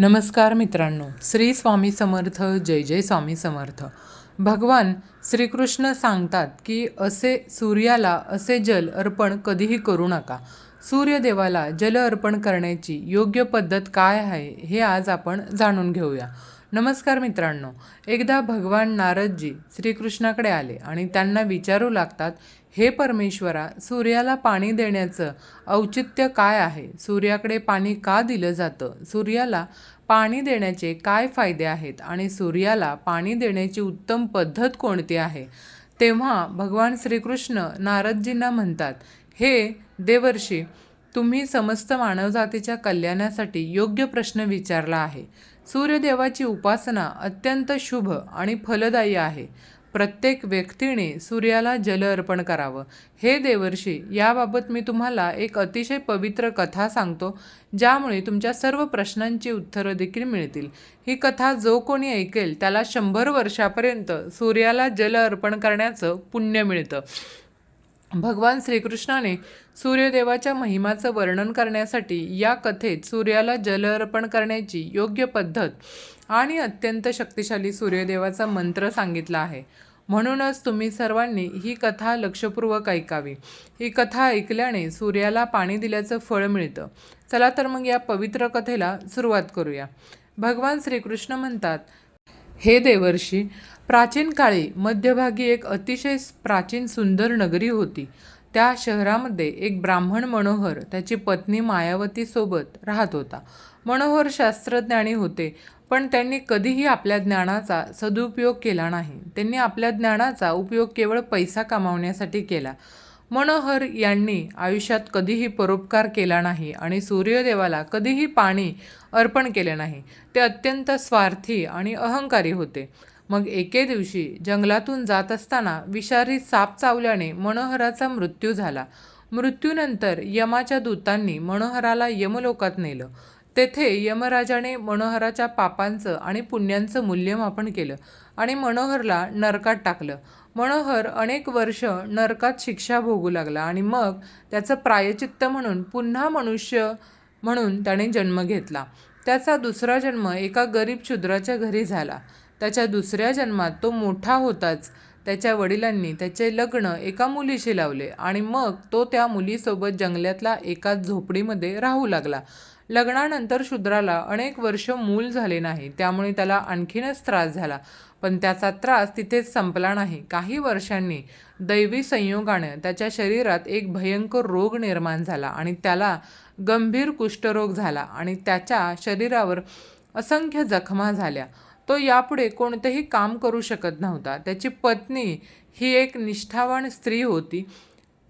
नमस्कार मित्रांनो श्री स्वामी समर्थ जय जय स्वामी समर्थ. भगवान श्रीकृष्ण सांगतात की असे सूर्याला असे जल अर्पण कधीही करू नका. सूर्यदेवाला जल अर्पण करण्याची योग्य पद्धत काय आहे हे आज आपण जाणून घेऊया. नमस्कार मित्रांनो एकदा भगवान नारदजी श्रीकृष्णाकडे आले आणि त्यांना विचारू लागतात हे परमेश्वरा सूर्याला पाणी देण्याचं औचित्य काय आहे? सूर्याकडे पाणी का दिलं जातं? सूर्याला पाणी देण्याचे काय फायदे आहेत आणि सूर्याला पाणी देण्याची उत्तम पद्धत कोणती आहे? तेव्हा भगवान श्रीकृष्ण नारदजींना म्हणतात हे देवर्षी तुम्ही समस्त मानवजातीच्या कल्याणासाठी योग्य प्रश्न विचारला आहे. सूर्यदेवाची उपासना अत्यंत शुभ आणि फलदायी आहे. प्रत्येक व्यक्तीने सूर्याला जल अर्पण करावं. हे देवर्षी याबाबत मी तुम्हाला एक अतिशय पवित्र कथा सांगतो ज्यामुळे तुमच्या सर्व प्रश्नांची उत्तरं देखील मिळतील. ही कथा जो कोणी ऐकेल त्याला शंभर वर्षापर्यंत सूर्याला जल अर्पण करण्याचं पुण्य मिळतं. भगवान श्रीकृष्णाने सूर्यदेवाच्या महिमाचं वर्णन करण्यासाठी या कथेत सूर्याला जल अर्पण करण्याची योग्य पद्धत आणि अत्यंत शक्तिशाली सूर्यदेवाचा मंत्र सांगितला आहे. म्हणूनच तुम्ही सर्वांनी ही कथा लक्षपूर्वक ऐकावी. ही कथा ऐकल्याने सूर्याला पाणी दिल्याचं फळ मिळतं. चला तर मग या पवित्र कथेला सुरुवात करूया. भगवान श्रीकृष्ण म्हणतात हे देवर्षी प्राचीन काळी मध्यभागी एक अतिशय प्राचीन सुंदर नगरी होती. त्या शहरामध्ये एक ब्राह्मण मनोहर त्याची पत्नी मायावतीसोबत राहत होता. मनोहर शास्त्रज्ञानी होते पण त्यांनी कधीही आपल्या ज्ञानाचा सदुपयोग केला नाही. त्यांनी आपल्या ज्ञानाचा उपयोग केवळ पैसा कमावण्यासाठी केला. मनोहर यांनी आयुष्यात कधीही परोपकार केला नाही आणि सूर्यदेवाला कधीही पाणी अर्पण केले नाही. ते अत्यंत स्वार्थी आणि अहंकारी होते. मग एके दिवशी जंगलातून जात असताना विषारी साप चावल्याने मनोहराचा मृत्यू झाला. मृत्यूनंतर यमाच्या दूतांनी मनोहराला यमलोकात नेलं. तेथे यमराजाने मनोहराच्या पापांचं आणि पुण्यांचं मूल्यमापन केलं आणि मनोहरला नरकात टाकलं. मनोहर अनेक वर्ष नरकात शिक्षा भोगू लागला आणि मग त्याचं प्रायचित्त म्हणून पुन्हा मनुष्य म्हणून त्याने जन्म घेतला. त्याचा दुसरा जन्म एका गरीब शूद्राच्या घरी झाला. त्याच्या दुसऱ्या जन्मात तो मोठा होताच. त्याच्या वडिलांनी त्याचे लग्न एका मुलीशी लावले आणि मग तो त्या मुलीसोबत जंगलातला एका झोपडीमध्ये राहू लागला. लग्नानंतर शूद्राला अनेक वर्ष मूल झाले नाही. त्यामुळे त्याला आणखीनच त्रास झाला. पण त्याचा त्रास तिथेच संपला नाही. काही वर्षांनी दैवी संयोगानं त्याच्या शरीरात एक भयंकर रोग निर्माण झाला आणि त्याला गंभीर कुष्ठरोग झाला आणि त्याच्या शरीरावर असंख्य जखमा झाल्या. तो यापुढे कोणतेही काम करू शकत नव्हता. त्याची पत्नी ही एक निष्ठावान स्त्री होती.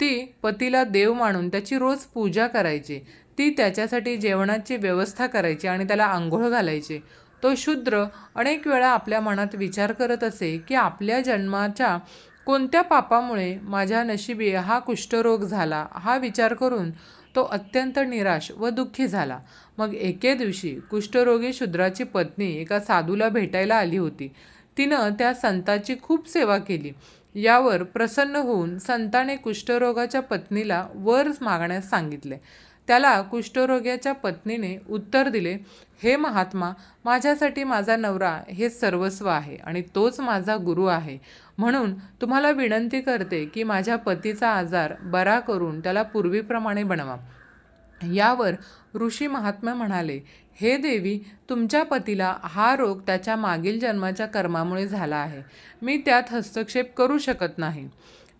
ती पतीला देव मानून त्याची रोज पूजा करायची. ती त्याच्यासाठी जेवणाची व्यवस्था करायची आणि त्याला आंघोळ घालायची. तो शूद्र अनेक वेळा आपल्या मनात विचार करत असे की आपल्या जन्माच्या कोणत्या पापामुळे माझ्या नशिबी हा कुष्ठरोग झाला हा विचार करून तो अत्यंत निराश व दुःखी झाला. मग एके दिवशी कुष्ठरोगी शूद्राची पत्नी एका साधूला भेटायला आली होती. तिनं त्या संताची खूप सेवा केली. यावर प्रसन्न होऊन संताने कुष्ठरोगाच्या पत्नीला वर मागण्यास सांगितले. त्याला कुष्ठरोग्याच्या पत्नीने उत्तर दिले हे महात्मा माझ्यासाठी माझा नवरा हे सर्वस्व आहे आणि तोच माझा गुरु आहे. म्हणून तुम्हाला विनंती करते की माझ्या पतीचा आजार बरा करून त्याला पूर्वीप्रमाणे बनवा. यावर ऋषी महात्मा म्हणाले हे देवी तुमच्या पतीला हा रोग त्याच्या मागील जन्माच्या कर्मामुळे झाला आहे. मी त्यात हस्तक्षेप करू शकत नाही.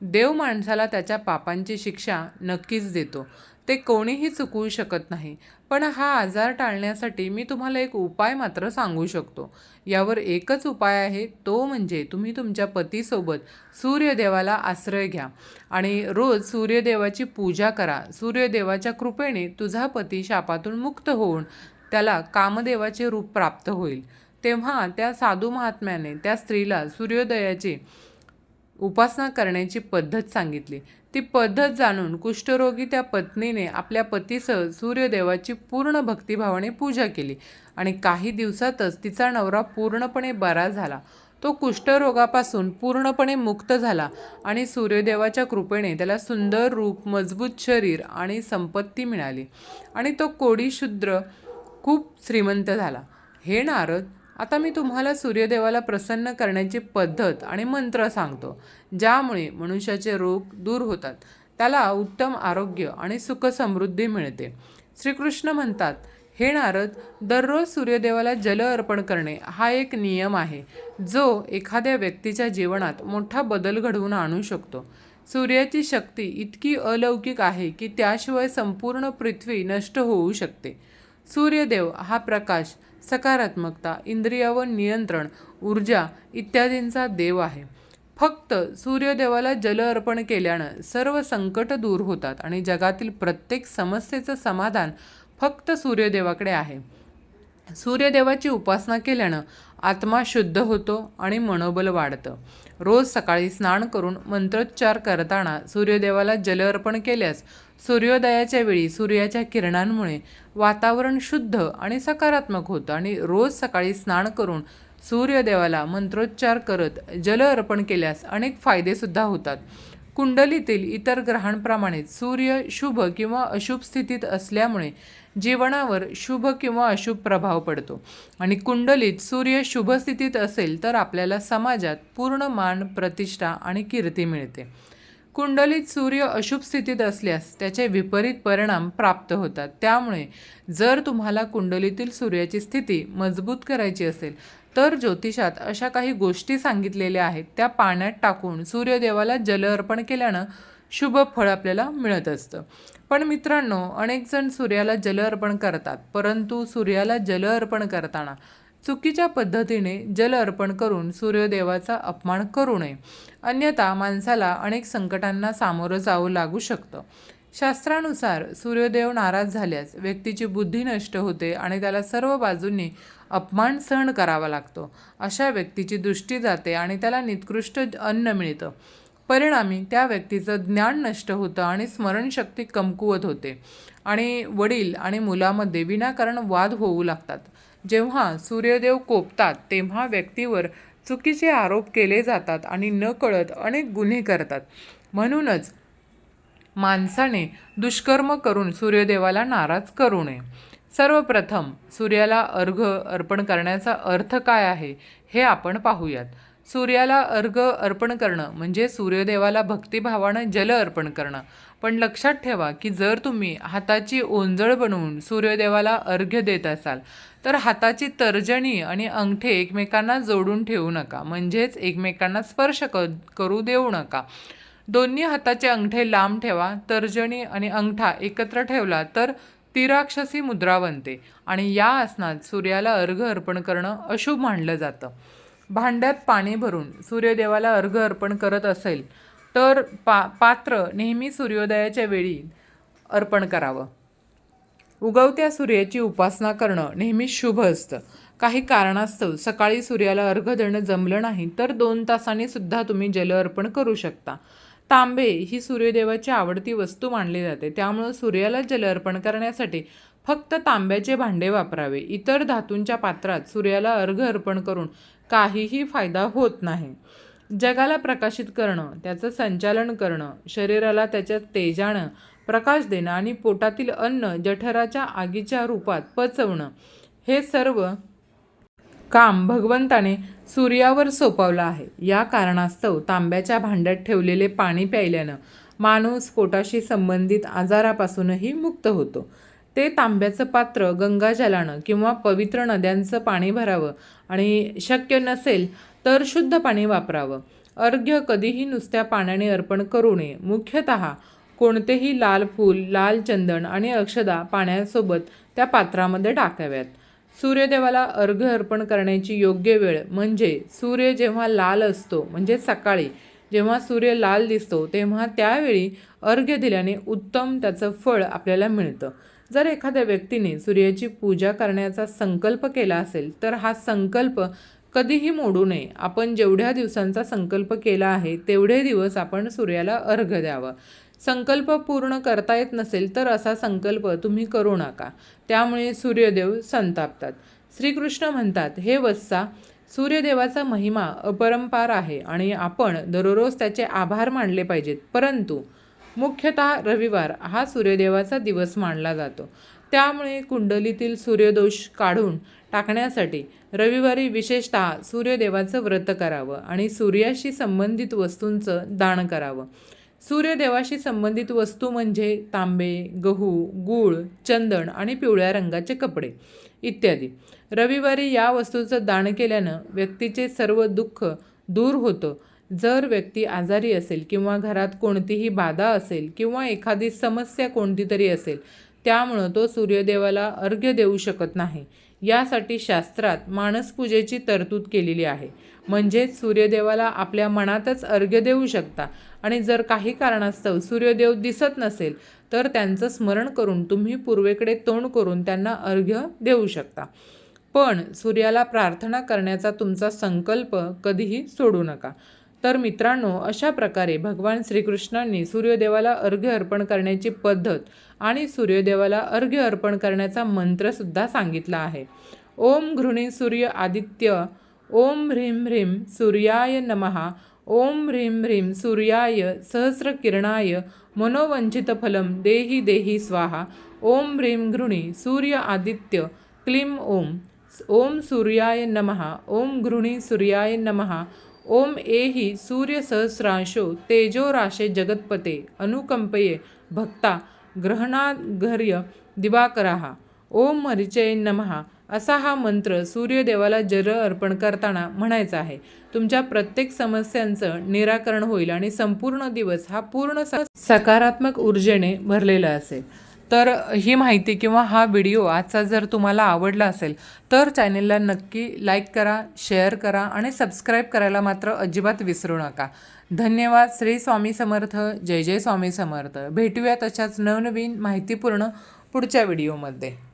देव माणसाला त्याच्या पापांची शिक्षा नक्कीच देतो. ते कोणीही चुकवू शकत नाही. पण हा आजार टाळण्यासाठी मी तुम्हाला एक उपाय मात्र सांगू शकतो. यावर एकच उपाय आहे तो म्हणजे तुम्ही तुमच्या पतीसोबत सूर्यदेवाला आश्रय घ्या. आणि रोज सूर्यदेवाची पूजा करा. सूर्यदेवाच्या कृपेने तुझा पती शापातून मुक्त होऊन त्याला कामदेवाचे रूप प्राप्त होईल. तेव्हा त्या साधू महात्म्याने त्या स्त्रीला सूर्योदयाची उपासना करण्याची पद्धत सांगितली. ती पद्धत जाणून कुष्ठरोगी त्या पत्नीने आपल्या पतीसह सूर्यदेवाची पूर्ण भक्तिभावाने पूजा केली. आणि काही दिवसातच तिचा नवरा पूर्णपणे बरा झाला. तो कुष्ठरोगापासून पूर्णपणे मुक्त झाला आणि सूर्यदेवाच्या कृपेने त्याला सुंदर रूप मजबूत शरीर आणि संपत्ती मिळाली. आणि तो कोडीशूद्र खूप श्रीमंत झाला. हे नारद आता मी तुम्हाला सूर्यदेवाला प्रसन्न करण्याची पद्धत आणि मंत्र सांगतो. ज्यामुळे मनुष्याचे रोग दूर होतात. त्याला उत्तम आरोग्य आणि सुखसमृद्धी मिळते. श्रीकृष्ण म्हणतात हे नारद दररोज सूर्यदेवाला जल अर्पण करणे हा एक नियम आहे जो एखाद्या व्यक्तीच्या जीवनात मोठा बदल घडवून आणू शकतो. सूर्याची शक्ती इतकी अलौकिक आहे की त्याशिवाय संपूर्ण पृथ्वी नष्ट होऊ शकते. सूर्यदेव हा प्रकाश सकारात्मकता इंद्रियावर नियंत्रण ऊर्जा इत्यादींचा देव आहे. फक्त सूर्यदेवाला जल अर्पण केल्यानं सर्व संकट दूर होतात आणि जगातील प्रत्येक समस्येचं समाधान फक्त सूर्यदेवाकडे आहे. सूर्यदेवाची उपासना केल्यानं आत्मा शुद्ध होतो आणि मनोबल वाढतं. रोज सकाळी स्नान करून मंत्रोच्चार करताना सूर्यदेवाला जल अर्पण केल्यास सूर्योदयाच्या वेळी सूर्याच्या किरणांमुळे वातावरण शुद्ध आणि सकारात्मक होतं आणि रोज सकाळी स्नान करून सूर्यदेवाला मंत्रोच्चार करत जल अर्पण केल्यास अनेक फायदेसुद्धा होतात. कुंडलीतील इतर ग्रहांप्रमाणेच सूर्य शुभ किंवा अशुभ स्थितीत असल्यामुळे जीवनावर शुभ किंवा अशुभ प्रभाव पडतो. आणि कुंडलीत सूर्य शुभ स्थितीत असेल तर आपल्याला समाजात पूर्ण मान प्रतिष्ठा आणि कीर्ती मिळते. कुंडलीत सूर्य अशुभ स्थितीत असल्यास त्याचे विपरीत परिणाम प्राप्त होतात. त्यामुळे जर तुम्हाला कुंडलीतील सूर्याची स्थिती मजबूत करायची असेल तर ज्योतिषात अशा काही गोष्टी सांगितलेल्या आहेत. त्या पाण्यात टाकून सूर्यदेवाला जल अर्पण केल्यानं शुभ फळ आपल्याला मिळत असतं. पण मित्रांनो अनेक जण सूर्याला जल अर्पण करतात परंतु सूर्याला जल अर्पण करताना चुकीच्या पद्धतीने जल अर्पण करून सूर्यदेवाचा अपमान करू नये. अन्यथा माणसाला अनेक संकटांना सामोरं जावं लागू शकतं. शास्त्रानुसार सूर्यदेव नाराज झाल्यास व्यक्तीची बुद्धी नष्ट होते आणि त्याला सर्व बाजूंनी अपमान सहन करावा लागतो. अशा व्यक्तीची दृष्टी जाते आणि त्याला निकृष्ट अन्न मिळतं. परिणामी त्या व्यक्तीचं ज्ञान नष्ट होतं आणि स्मरणशक्ती कमकुवत होते. आणि वडील आणि मुलामध्ये विनाकारण वाद होऊ लागतात. जेव्हा सूर्यदेव कोपतात तेव्हा व्यक्तीवर चुकीचे आरोप केले जातात आणि न कळत अनेक गुन्हे करतात. म्हणूनच माणसाने दुष्कर्म करून सूर्यदेवाला नाराज करू नये. सर्वप्रथम सूर्याला अर्घ अर्पण करण्याचा अर्थ काय आहे हे आपण पाहूयात. सूर्याला अर्घ अर्पण करणं म्हणजे सूर्यदेवाला भक्तिभावानं जल अर्पण करणं. पण लक्षात ठेवा की जर तुम्ही हाताची ओंजळ बनवून सूर्यदेवाला अर्घ्य देत असाल तर हाताची तर्जनी आणि अंगठे एकमेकांना जोडून ठेवू नका. म्हणजेच एकमेकांना स्पर्श क करू देऊ नका. दोन्ही हाताचे अंगठे लांब ठेवा तर्जनी आणि अंगठा एकत्र ठेवला तर तिराक्षसी मुद्रा बनते आणि या आसनात सूर्याला अर्घ अर्पण करणं अशुभ मानलं जातं. भांड्यात पाणी भरून सूर्यदेवाला अर्घ अर्पण करत असेल तर पा पात्र नेहमी सूर्योदयाच्या वेळी अर्पण करावं. उगवत्या सूर्याची उपासना करणं नेहमी शुभ असतं. काही कारणास्तव सकाळी सूर्याला अर्घ देणं जमलं नाही तर दोन तासांनी सुद्धा तुम्ही जल अर्पण करू शकता. तांबे ही सूर्यदेवाची आवडती वस्तू मानली जाते. त्यामुळं सूर्याला जल अर्पण करण्यासाठी फक्त तांब्याचे भांडे वापरावे. इतर धातूंच्या पात्रात सूर्याला अर्घ अर्पण करून काहीही फायदा होत नाही. जगाला प्रकाशित करणं त्याचं संचालन करणं शरीराला त्याच्या तेजानं प्रकाश देणं आणि पोटातील अन्न जठराच्या आगीच्या रूपात पचवणं हे सर्व काम भगवंताने सूर्यावर सोपवलं आहे. या कारणास्तव तांब्याच्या भांड्यात ठेवलेले पाणी प्यायल्यानं माणूस पोटाशी संबंधित आजारापासूनही मुक्त होतो. ते तांब्याचं पात्र गंगाजलानं किंवा पवित्र नद्यांचं पाणी भरावं आणि शक्य नसेल तर शुद्ध पाणी वापरावं. अर्घ्य कधीही नुसत्या पाण्याने अर्पण करू नये. मुख्यतः कोणतेही लाल फूल लाल चंदन आणि अक्षदा पाण्यासोबत त्या पात्रामध्ये टाकाव्यात. सूर्यदेवाला अर्घ्य अर्पण करण्याची योग्य वेळ म्हणजे सूर्य जेव्हा लाल असतो म्हणजे सकाळी जेव्हा सूर्य लाल दिसतो तेव्हा त्यावेळी अर्घ्य दिल्याने उत्तम त्याचं फळ आपल्याला मिळतं. जर एखाद्या व्यक्तीने सूर्याची पूजा करण्याचा संकल्प केला असेल तर हा संकल्प कधीही मोडू नये. आपण जेवढ्या दिवसांचा संकल्प केला आहे तेवढे दिवस आपण सूर्याला अर्घ द्यावं. संकल्प पूर्ण करता येत नसेल तर असा संकल्प तुम्ही करू नका. त्यामुळे सूर्यदेव संतापतात. श्रीकृष्ण म्हणतात हे वत्सा सूर्यदेवाचा महिमा अपरंपार आहे आणि आपण दररोज त्याचे आभार मानले पाहिजेत. परंतु मुख्यतः रविवार हा सूर्यदेवाचा दिवस मानला जातो. त्यामुळे कुंडलीतील सूर्यदोष काढून टाकण्यासाठी रविवारी विशेषतः सूर्यदेवाचं व्रत करावं आणि सूर्याशी संबंधित वस्तूंचं दान करावं. सूर्यदेवाशी संबंधित वस्तू म्हणजे तांबे गहू गूळ चंदन आणि पिवळ्या रंगाचे कपडे इत्यादी. रविवारी या वस्तूचं दान केल्यानं व्यक्तीचे सर्व दुःख दूर होतं जर व्यक्ती आजारी असेल किंवा घरात कोणतीही बाधा असेल किंवा एखादी समस्या कोणती तरी असेल त्यामुळं तो सूर्यदेवाला अर्घ्य देऊ शकत नाही. यासाठी शास्त्रात मानसपूजेची तरतूद केलेली आहे. म्हणजेच सूर्यदेवाला आपल्या मनातच अर्घ्य देऊ शकता आणि जर काही कारणास्तव सूर्यदेव दिसत नसेल तर त्यांचं स्मरण करून तुम्ही पूर्वेकडे तोंड करून त्यांना अर्घ्य देऊ शकता. पण सूर्याला प्रार्थना करण्याचा तुमचा संकल्प कधीही सोडू नका. तर मित्रांनो अशा प्रकारे भगवान श्रीकृष्णांनी सूर्यदेवाला अर्घ्य अर्पण करण्याची पद्धत आणि सूर्यदेवाला अर्घ्य अर्पण करण्याचा मंत्रसुद्धा सांगितला आहे. ओम घृणी सूर्य आदित्य ओम ह्रीं ह्रीं सूर्याय नमः ओम ह्रीं ह्रीं सूर्याय सहस्रकिरणाय मनोवंचितफलं देहि देहि स्वाहा ओम ह्रीं घृणी सूर्य आदित्य क्लीं ओम ओम सूर्याय नमः ओम घृणी सूर्याय नमः ओम एहि सूर्यसहस्रांशो तेजोराशे जगत्पते अनुकंपये भक्ता ग्रहणाघर्य दिवाकराः। ओम मरिचय नमः। असा हा मंत्र सूर्यदेवाला जल अर्पण करताना म्हणायचा आहे. तुमच्या प्रत्येक समस्यांचं निराकरण होईल आणि संपूर्ण दिवस हा पूर्ण सकारात्मक ऊर्जेने भरलेला असेल. तर ही माहिती किंवा हा व्हिडिओ आजचा जर तुम्हाला आवडला असेल तर चॅनेलला नक्की लाईक करा शेअर करा आणि सबस्क्राईब करायला मात्र अजिबात विसरू नका. धन्यवाद. श्री स्वामी समर्थ. जय जय स्वामी समर्थ. भेटूया तशाच नवनवीन माहितीपूर्ण पुढच्या व्हिडिओमध्ये.